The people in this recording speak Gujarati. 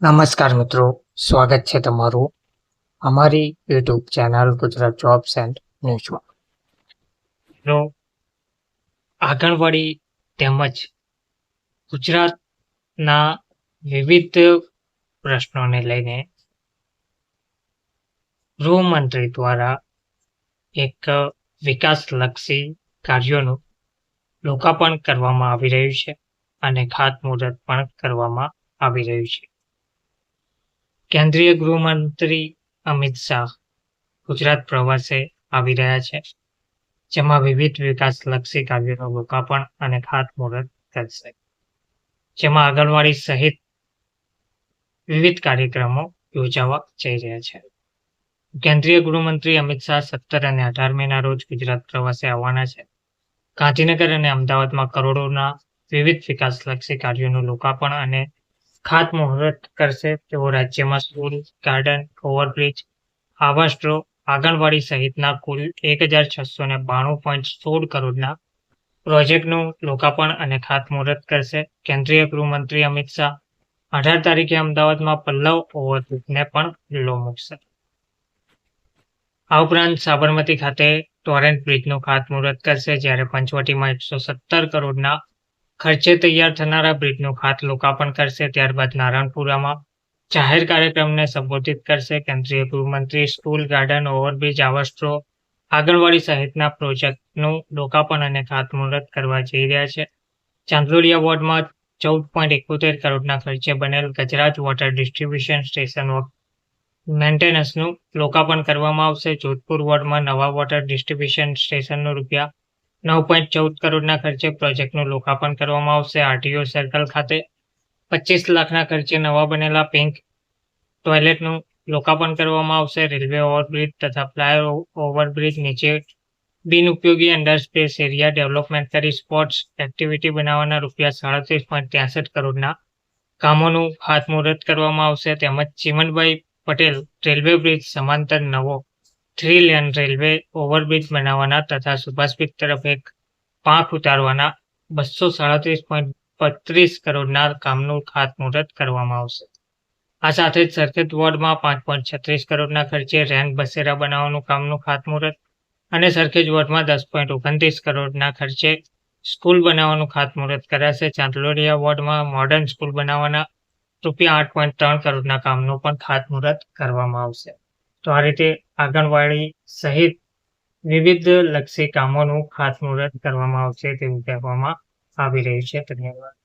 નમસ્કાર મિત્રો, સ્વાગત છે તમારું અમારી YouTube channel Gujarat jobs and ન્યૂઝમાં મિત્રો, આંગણવાડી તેમજ ગુજરાતના વિવિધ પ્રશ્નોને લઈને ગૃહમંત્રી દ્વારા એક વિકાસલક્ષી કાર્યોનું લોકાર્પણ કરવામાં આવી રહ્યું છે અને ખાતમુહૂર્ત પણ કરવામાં આવી રહ્યું છે. કેન્દ્રીય ગૃહમંત્રી અમિત શાહ ગુજરાત પ્રવાસે આવી રહ્યા છે, જેમાં વિવિધ વિકાસલક્ષી કાર્યોનું લોકાર્પણ અને ખાતમુહૂર્ત કરશે. જેમાં આંગણવાડી સહિત વિવિધ કાર્યક્રમો યોજાવા જઈ રહ્યા છે. કેન્દ્રીય ગૃહમંત્રી અમિત શાહ સત્તર અને અઢાર મેના રોજ ગુજરાત પ્રવાસે આવવાના છે. ગાંધીનગર અને અમદાવાદમાં કરોડોના વિવિધ વિકાસલક્ષી કાર્યોનું લોકાર્પણ અને ખાતમુહૂર્ત કરશે તેઓ રાજ્યમાં સ્કૂલ, ગાર્ડન, ઓવરબ્રિજ, આવાસ ગૃહ આંગણવાડી સહિતના કુલ એક હજાર છસો ને બાણું પોઈન્ટ સોળ કરોડના પ્રોજેક્ટનું લોકાર્પણ અને ખાતમુહૂર્ત કરશે. કેન્દ્રીય ગૃહમંત્રી અમિત શાહ અઢાર તારીખે અમદાવાદમાં પલ્લવ ઓવરબ્રિજને પણ લો મૂકશે. આ ઉપરાંત સાબરમતી ખાતે ટોરેન્ટ બ્રિજનું ખાતમુહૂર્ત કરશે, જ્યારે પંચવટીમાં એકસો સત્તર કરોડના ખર્ચે તૈયાર થનારા બ્રિજનું ખાત લોકાર્પણ કરશે, ત્યારબાદ નારાયણપુરામાં જાહેર કાર્યક્રમને સંબોધિત કરશે. કેન્દ્રીય ગૃહમંત્રી સ્કૂલ, ગાર્ડન, ઓવરબ્રિજ આવાસ ગૃહ આંગણવાડી સહિતના પ્રોજેક્ટનું લોકાર્પણ અને ખાતમુહૂર્ત કરવા જઈ રહ્યા છે. ચાંદલોડિયા વોર્ડમાં ચૌદ પોઈન્ટ એકોતેર કરોડના ખર્ચે બનેલ ગજરાજ વોટર ડિસ્ટ્રીબ્યુશન સ્ટેશન મેન્ટેનન્સનું લોકાર્પણ કરવામાં આવશે. જોધપુર વોર્ડમાં નવા વોટર ડિસ્ટ્રીબ્યુશન સ્ટેશનનું રૂપિયા નવ પોઈન્ટ ચૌદ કરોડના ખર્ચે પ્રોજેક્ટનું લોકાર્પણ કરવામાં આવશે. આરટીઓ સર્કલ ખાતે પચીસ લાખના ખર્ચે નવા બનેલા પિંક ટોયલેટનું લોકાર્પણ કરવામાં આવશે. રેલવે ઓવરબ્રિજ તથા ફ્લાય ઓવરબ્રિજ નીચે બિનઉપયોગી અંડરસ્પેસ એરિયા ડેવલપમેન્ટ કરી સ્પોર્ટ્સ એક્ટિવિટી બનાવવાના રૂપિયા સાડત્રીસ પોઈન્ટ ત્યાસઠ કરોડના કામોનું ખાતમુહૂર્ત કરવામાં આવશે. તેમજ ચીમનભાઈ પટેલ, રેલવે બ્રિજ સમાંતર નવો થ્રી લેન રેલવે ઓવરબ્રિજ બનાવવાના તથા સુભાષબ્રિજ તરફ એક પાંખ ઉતારવાના બસો સાડત્રીસ પોઈન્ટ બત્રીસ કરોડના કામનું ખાતમુહૂર્ત કરવામાં આવશે. આ સાથે જ સરખેજ વોર્ડમાં પાંચ પોઈન્ટ છત્રીસ કરોડના ખર્ચે રેન બસેરા બનાવવાનું કામનું ખાતમુહૂર્ત અને સરખેજ વોર્ડમાં દસ પોઈન્ટ ઓગણત્રીસ કરોડના ખર્ચે સ્કૂલ બનાવવાનું ખાતમુહૂર્ત કરાશે. ચાંદલોડિયા વોર્ડમાં મોડર્ન સ્કૂલ બનાવવાના રૂપિયા આઠ પોઈન્ટ ત્રણ કરોડના કામનું પણ ખાતમુહૂર્ત કરવામાં આવશે. તો આ રીતે આંગણવાડી સહિત વિવિધ લક્ષી કામોનું ખાતમુહૂર્ત કરવામાં આવશે તેવું કહેવામાં આવી રહ્યું છે. ધન્યવાદ.